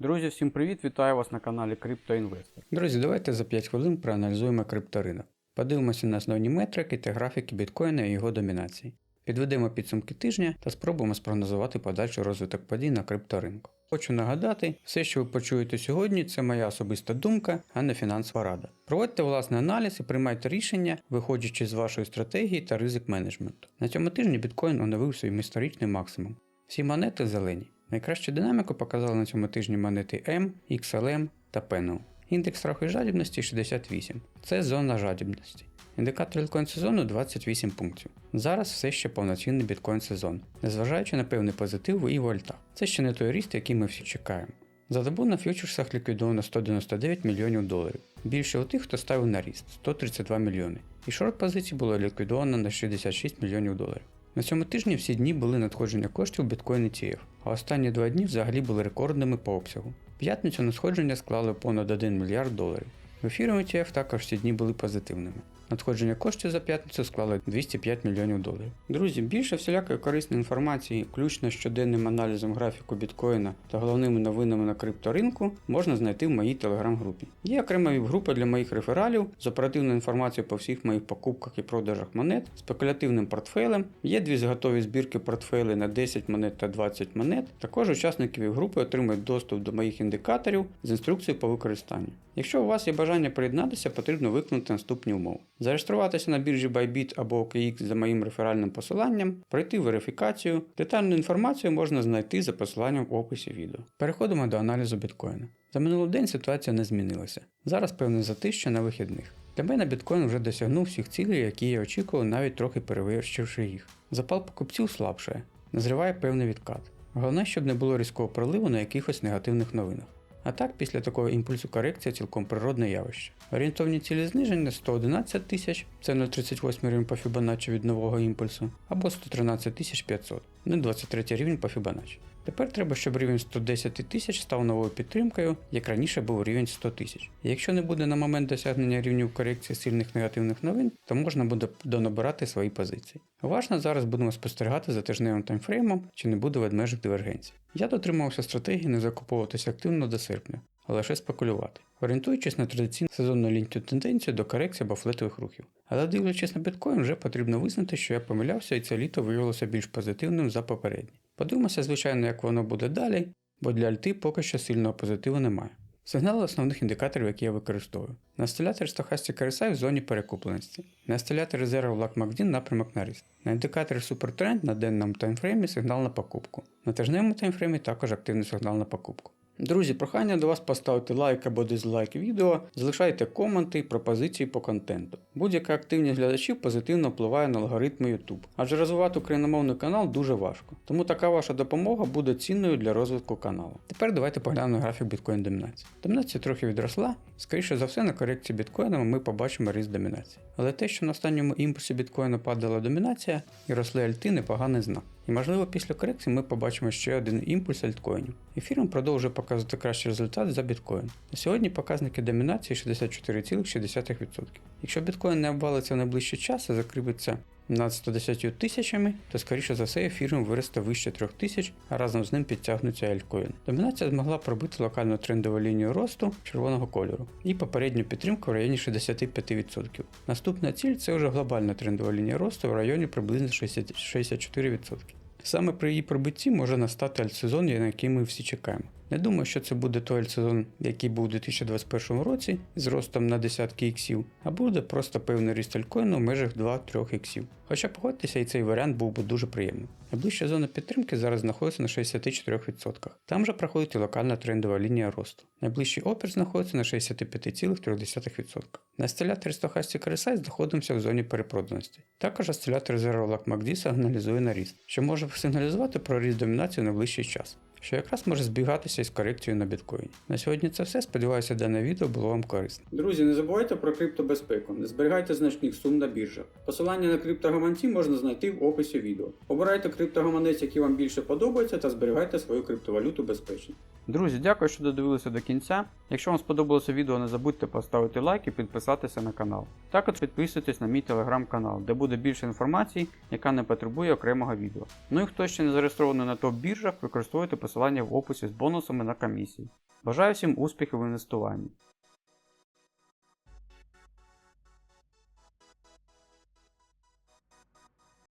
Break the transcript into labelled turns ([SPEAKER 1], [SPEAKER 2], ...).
[SPEAKER 1] Друзі, всім привіт! Вітаю вас на каналі CryptoInvestor.
[SPEAKER 2] Друзі, давайте за 5 хвилин проаналізуємо крипторинок. Подивимося на основні метрики та графіки біткоїна і його домінації. Підведемо підсумки тижня та спробуємо спрогнозувати подальший розвиток подій на крипторинку. Хочу нагадати, все, що ви почуєте сьогодні, це моя особиста думка, а не фінансова рада. Проводьте власний аналіз і приймайте рішення, виходячи з вашої стратегії та ризик менеджменту. На цьому тижні біткоін оновив свій історичний максимум. Всі монети зелені. Найкращу динаміку показали на цьому тижні монети M, XLM та PNU. Індекс страху і жадібності 68. Це зона жадібності. Індикатор біткоін сезону 28 пунктів. Зараз все ще повноцінний біткоін сезон, незважаючи на певний позитив і вольта. Це ще не той ріст, який ми всі чекаємо. За добу на фьючерсах ліквідовано 199 мільйонів доларів. Більше у тих, хто ставив на ріст 132 мільйони. І шорт позицій було ліквідовано на 66 мільйонів доларів. На цьому тижні всі дні були надходження коштів біткоін ETF, а останні два дні взагалі були рекордними по обсягу. П'ятницю надходження склали понад 1 мільярд доларів. В ефірі ETF також всі дні були позитивними. Надходження коштів за п'ятницю склали 205 мільйонів доларів. Друзі, більше всілякої корисної інформації, включно з щоденним аналізом графіку біткоїна та головними новинами на крипторинку, можна знайти в моїй телеграм-групі. Є окрема віп-група для моїх рефералів з оперативною інформацією по всіх моїх покупках і продажах монет, спекулятивним портфелем. Є дві готові збірки портфелей на 10 монет та 20 монет. Також учасники віп-групи отримують доступ до моїх індикаторів з інструкцією по використанню. Якщо у вас є бажання приєднатися, потрібно виконати наступні умови. Зареєструватися на біржі Bybit або OKX за моїм реферальним посиланням, пройти верифікацію. Детальну інформацію можна знайти за посиланням в описі відео. Переходимо до аналізу біткоїна. За минулий день ситуація не змінилася. Зараз певне затища на вихідних. Для мене біткоін вже досягнув всіх цілей, які я очікував, навіть трохи перевершивши їх. Запал покупців слабшає, назріває певний відкат. Головне, щоб не було різкого проливу на якихось негативних новинах. А так, після такого імпульсу корекція цілком природне явище. Орієнтовні цілі зниження 111 тисяч, це 0,38 рівень по Fibonacci від нового імпульсу, або 113 500, ну 23 рівень по Fibonacci. Тепер треба, щоб рівень 110 тисяч став новою підтримкою, як раніше був рівень 100 тисяч. Якщо не буде на момент досягнення рівнів корекції сильних негативних новин, то можна буде донабирати свої позиції. Уважно зараз будемо спостерігати за тижневим таймфреймом, чи не буде ведмежих дивергенцій. Я дотримувався стратегії не закуповуватися активно до серпня, лише спекулювати, орієнтуючись на традиційну сезонну лінтю тенденцію до корекції або флетових рухів. Але дивлячись на біткоін, вже потрібно визнати, що я помилявся і це літо виявилося більш позитивним за попереднє. Подивимося, звичайно, як воно буде далі, бо для альти поки що сильного позитиву немає. Сигнали основних індикаторів, які я використовую. На стилятор Stochastic RSI в зоні перекупленості. На стилятор резерву LAC MACD напрямок на ріст. На індикаторі Supertrend на денному таймфреймі сигнал на покупку. На тижневому таймфреймі також активний сигнал на покупку. Друзі, прохання до вас поставити лайк або дизлайк відео, залишайте коменти і пропозиції по контенту. Будь-яка активність глядачів позитивно впливає на алгоритми YouTube, адже розвивати україномовний канал дуже важко. Тому така ваша допомога буде цінною для розвитку каналу. Тепер давайте поглянемо на графік біткоін домінації. Домінація трохи відросла, скоріше за все, на корекції біткоїна ми побачимо ріст домінації. Але те, що на останньому імпульсі біткоїна падала домінація і росли альти, непоганий знак. І можливо після корекції ми побачимо ще один імпульс альткоїнів. Ефіром продовжує показувати кращий результат за біткоін. На сьогодні показники домінації 64,6%. Якщо біткоін не обвалиться в найближчий час і закріпиться над 110 тисячами, то скоріше за все ефіром виросте вище 3 тисяч, а разом з ним підтягнуться альткоін. Домінація змогла пробити локальну трендову лінію росту червоного кольору і попередню підтримку в районі 65%. Наступна ціль це вже глобальна трендова лінія росту в районі приблизно 60 64%. Саме при її прибутті може настати альтсезон, на який ми всі чекаємо. Не думаю, що це буде той альтсезон, який був у 2021 році з ростом на десятки іксів, а буде просто певний ріст альткоїну в межах 2-3 іксів. Хоча погодьтеся, і цей варіант був би дуже приємним. Найближча зона підтримки зараз знаходиться на 64%. Там же проходить і локальна трендова лінія росту. Найближчий опір знаходиться на 65,3%. На стиляторі Stochastic RSI знаходимося в зоні перепроданості. Також осцилятор резерву LAC MACD сигналізує на ріст, що може сигналізувати про ріст домінації на ближчий час що якраз може збігатися із корекцією на біткоїні. На сьогодні це все. Сподіваюся, дане відео було вам корисне.
[SPEAKER 1] Друзі, не забувайте про криптобезпеку, не зберігайте значних сум на біржах. Посилання на криптогаманці можна знайти в описі відео. Обирайте криптогаманець, який вам більше подобається, та зберігайте свою криптовалюту безпечно. Друзі, дякую, що додивилися до кінця. Якщо вам сподобалося відео, не забудьте поставити лайк і підписатися на канал. Також підписуйтесь на мій телеграм-канал, де буде більше інформації, яка не потребує окремого відео. Ну і хто ще не зареєстрований на топ біржах, використовуйте посилання посилання в описі з бонусами на комісії. Бажаю всім успіхів в інвестуванні.